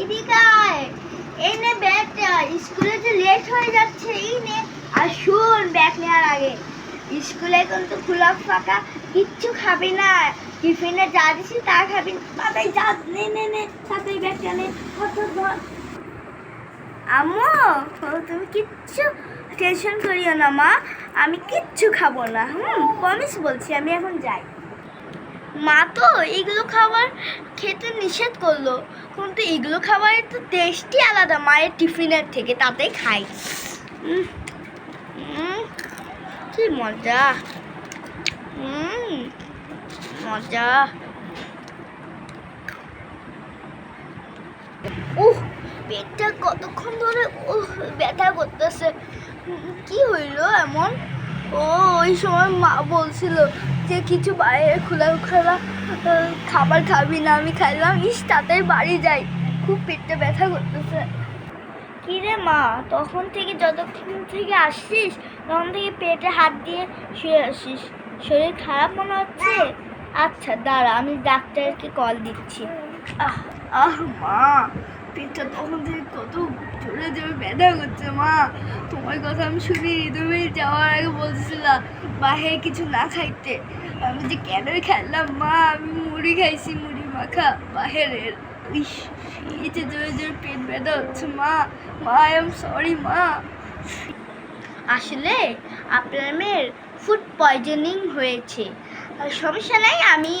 এদিকে এই নে ব্যাগটা স্কুলে যে লেট হয়ে যাচ্ছে এই নে। আর শুন ব্যাগ নেওয়ার আগে। স্কুলে কিন্তু খোলা ফাঁকা কিচ্ছু খাবি না। টিফিনে যা দিছি তা খাবি। তাড়াতাড়ি যা নে নে নে তাড়াতাড়ি ব্যাগটা নে। ধর, ধর, ও, তুমি কিচ্ছু টেনশন করিও না মা। আমি কিচ্ছু খাব না। হুম প্রমিস বলছি আমি এখন যাই। মা তো এগুলো খাবার খেতে নিষেধ করল। কিন্তু এগুলো খাবারের তো টেস্টই আলাদা, মায়ের টিফিনের থেকে তাতেই খাই কি মজা। মজা। উহ, পেটটা কতক্ষণ ধরে উহ, ব্যথা করতেছে। কি হইল এমন? ও ওই সময় মা বলছিল যে কিছু বাইরে খোলা খোলা খাবার খাবি না, আমি খাইলাম, ইস, তাড়াতাড়ি বাড়ি যাই। খুব পেটটা ব্যথা করতেছে। কি রে মা, তখন থেকে যতক্ষণ থেকে আসছিস, তখন থেকে পেটে হাত দিয়ে শুয়ে আসিস। শরীর খারাপ মনে হচ্ছে? আচ্ছা দাঁড়া, আমি ডাক্তারকে কল দিচ্ছি। আহ আহ, মা, পেটটা তখন থেকে কত জোরে জোরে ব্যথা করছে মা। তোমার কথা আমি শুনি, তুমি যাওয়ার আগে বলছিলাম বাহিরে কিছু না খাইতে। আমি যে কেন খেললাম মা আমি মুড়ি খাইছি মুড়ি মাখা বাহিরের ইস এই জোরে জোরে পেট ব্যথা হচ্ছে মা মা আই এম সরি মা। আসলে আপনার মেয়ের ফুড পয়জনিং হয়েছে। আর সমস্যা নাই আমি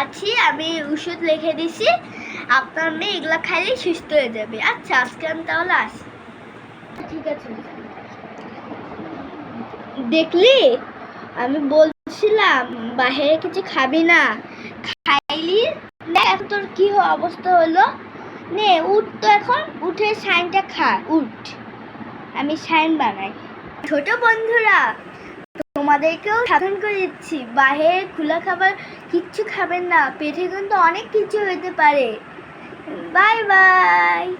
আছি আমি ওষুধ লিখে দিছি। আপনার মেয়ে এগুলো খাইলেই সুস্থ হয়ে যাবে। আচ্ছা আজকে আমি তাহলে আসি। ঠিক আছে। দেখলি? আমি বলছিলাম বাইরে কিছু খাবি না। খাইলি? দেখ তোর কি অবস্থা হলো। নে, উঠ তো এখন, উঠে সাইনটা খা, উঠ। আমি সাইন বানাই। ছোট বন্ধুরা, তোমাদেরকেও সাধন করে দিচ্ছি। বাইরে খোলা খাবার কিচ্ছু খাবেন না। পেটে কিন্তু অনেক কিছু হতে পারে। Bye bye.